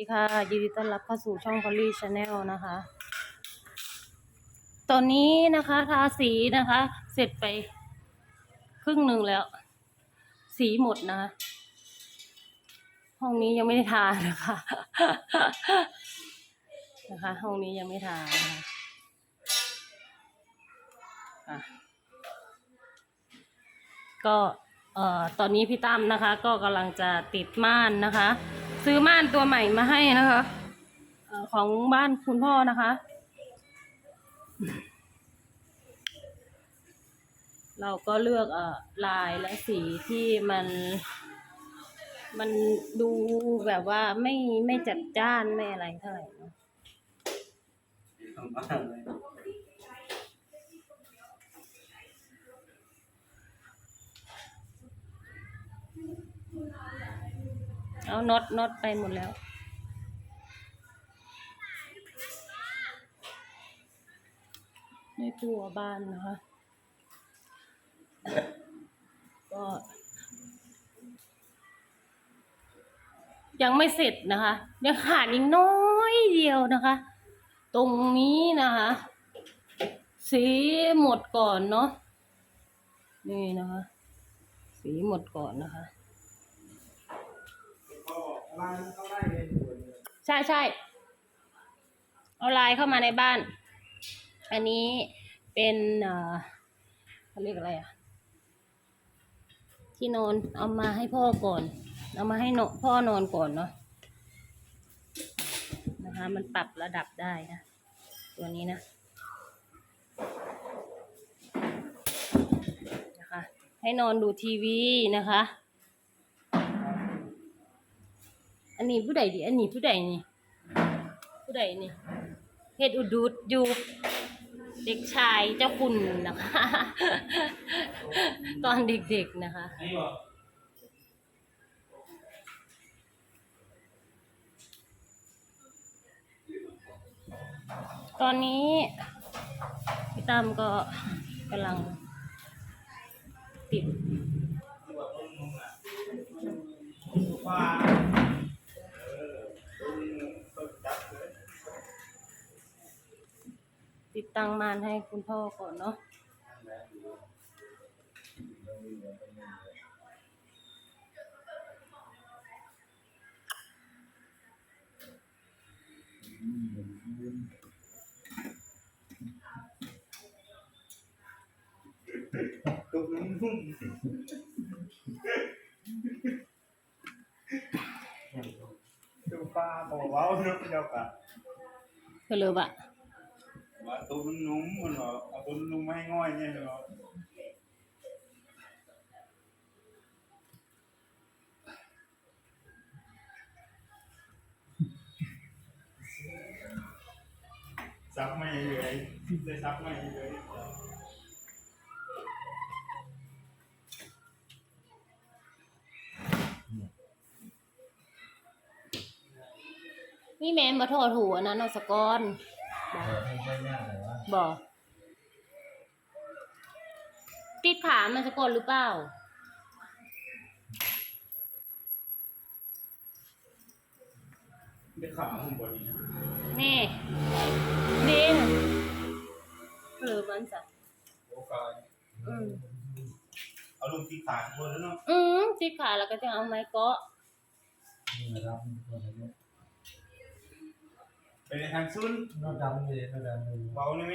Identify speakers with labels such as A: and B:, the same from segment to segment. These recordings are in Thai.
A: ดีค่ะยินดีต้อนรับเข้าสู่ช่อง p o l l y Channel นะคะ ตอนนี้นะคะทาสีนะคะ เสร็จไป ครึ่งหนึ่งแล้ว สีหมดนะคะห้องนี้ยังไม่ได้ทานะคะ นะคะ ห้องนี้ยังไม่ทานะคะอะก็เอ่อตอนนี้พี่ตั้มนะคะ ก็กำลังจะติดม่านนะคะ ซื้อม่านตัวใหม่มาให้นะคะเอ่อของบ้านคุณพ่อนะคะ เราก็เลือกเอ่อลายและสีที่มันมันดูแบบว่าไม่ไม่จัดจ้านไม่อะไรเท่าไหร่ เอา
B: กเลย
A: เอาน็อตน็อตไปหมดแล้วในตัวบ้านนะคะ ก็ยังไม่เสร็จนะคะยังขาดอีกน้อยเดียวนะคะ ตรงนี้นะคะ สีหมดก่อนเนาะนี่นะคะ สีหมดก่อนนะคะ
B: ก็ร้านเขาได้เลยด่วนเลย
A: ใช่ใช่เอาไลน์เข้ามาในบ้าน อันนี้เป็นเอ่อเขาเรียกอะไรอะที่นอนเอามาให้พ่อก่อน เอามาให้นพ่อนอนก่อนเนาะนะคะ มันปรับระดับได้นะตัวนี้นะนะคะ ให้นอนดูทีวีนะคะ อันนี้ผู้ใดดิอันนี้ผู้ใดนี่ ผู้ใดนี่เฮ็ดอุดูดอยู่เด็กชายเจ้าคุณนะคะ ตอนเด็กๆนะคะ ตอนนี้พี่ตั้มก็กำลังติด
B: ติ
A: ดตั้งมานให้คุณพ่อก่อนเนาะ
B: ตุ้มนุ่มตุ้มฟ้าบอกว่าเนาะเจ้าค่ะ
A: ก็เลยว่า
B: ว่า ตุ้มนุ่มมันเหรอเอาตุ้มนุ่มไม่ให้ง่อยเนี่ยเหรอซับไม่เลยเลยซับไม่เลย
A: นี่แม่มาโทษหัวนะนอสกอน
C: ไม่ใช่ยากแต่ว่า
A: บอกติดขามันสกอนหรือเปล่า
B: ได้ข่าวข้างบนนี้นะ
A: นี่ดินหรือมันสั
B: โอกาส
A: อืม
B: เอาลงที่ขาข้างบนแล้วเนาะ
A: อืมติดขาแล้วก็จะเอาไม้เกาะ
C: นี่นะครับ คนนี้
B: ไปในทางซุน
C: นอกดำเลยนอกดำเลย
B: เบาเลยไหม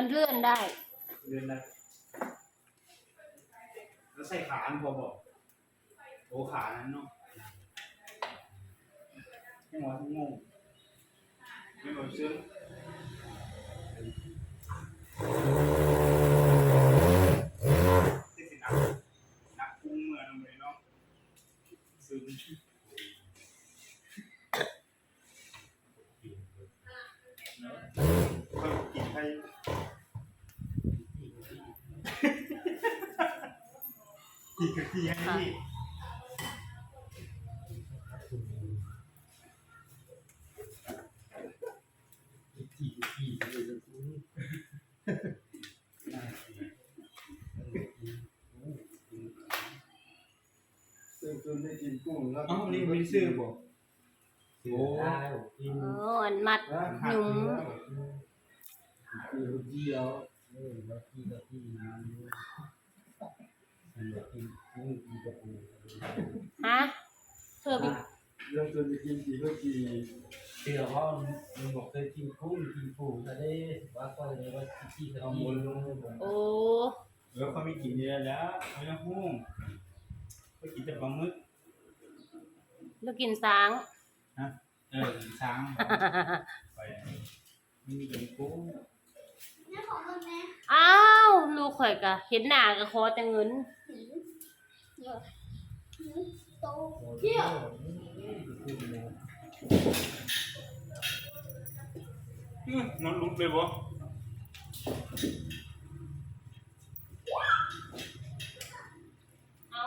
B: มันเลื่
A: อนได้
B: เดือนละแล้วใส่ขาอันพอบอกโอ้ขานั้นเนาะให้หมอทั้งงงไม่บอเชื่อที่สินักนักกุ้งเมืองเลยเนาะซึ้งเนาะค่อยกินให้ อีกทีให้พี่
C: กี่กี่เลยจะซื้อซื้อจนได้กินกุ้งแล้ว
B: อ้าวนี่ไม่ซื้อบอก
C: โอ้กิน
A: อ๋ออันมัด
C: แล้ว
A: หยุม
C: คือเดียวเออแล้วที่ก็ที่มันมันอยากกินกุ้งกินกระปู
A: ฮะเพิ่มอีก
C: เริ่มจนจะกินกี่ก็กี่เดี๋ยวว่ามันบอกเคยกินกุ้งกินปูแต่ได้ว่าก็เลยว่าที่จะเอามูลลงไป
A: โอ้
B: เออเขาไม่กินเยอะแล้วไม่ต้องหุ้งเขากินแต่ปลาหมึก
A: แล้วกินสาง
B: นะเออช้างไปไม่มีกินกุ้ง
A: อ้าวลูกข่อยกะเห็นหน้าก็ขอแต่เงิน
C: เที่ยว
B: อื้อน้องลุกเลยบ่
A: เอา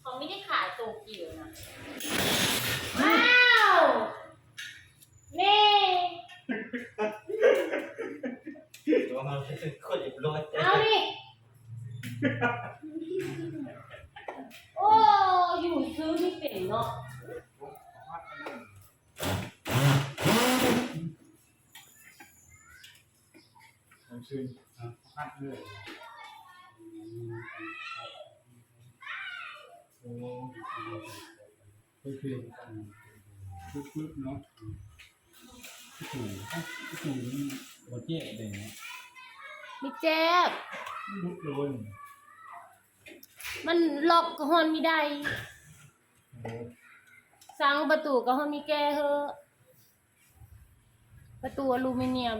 A: เขาไม่ได้ขายโตเกียวนะ ว้าวนี่
C: ตัวมันคนอีกร้อย
A: เอาดิ โอ้อยู่ซื้อไม่เป็นเนาะ
B: ผมชื่ออะพัดเลย
C: โอ้ก็คือ
B: ปึ๊บๆเนาะ
C: ถูถูนี่วันเจ๊เด่น
A: มีเจ็บ
C: ลุกเลย
A: มันล็อกก็ฮอนไม่ได้
C: โอ้
A: สั่งประตูก็ฮอนมีแก้เฮอประตูอลูมิเนียม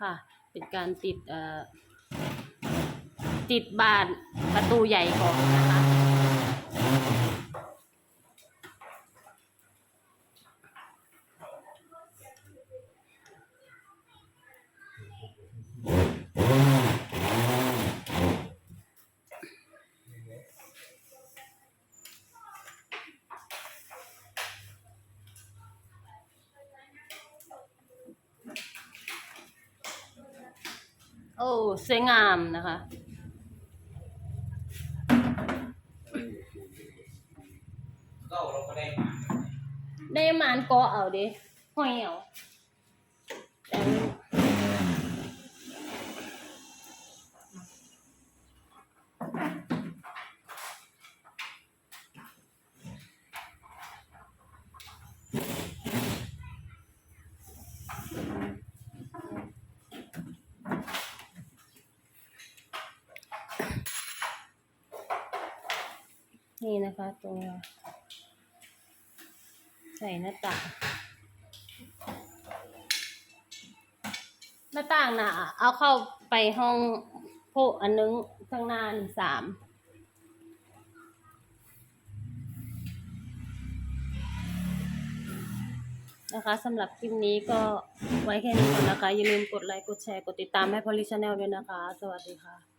A: ค่ะ เป็นการติดเอ่อติดบานประตูใหญ่ก่อนนะคะ โอ้สวยงามนะคะ
B: ก็เราก็ได้มา
A: ได้หมานกอเอาเด้หอยเอาแต่ นี่นะคะตัวใส่หน้าต่าง หน้าต่างน่ะเอาเข้าไปห้องโพกอันนึงข้างหน้านี่สามนะคะสำหรับคลิปนี้ก็ไว้แค่นี้ก่อนนะคะ อย่าลืมกดไลค์ กดแชร์ กดติดตามให้พอลิชแนลด้วยนะคะ สวัสดีค่ะ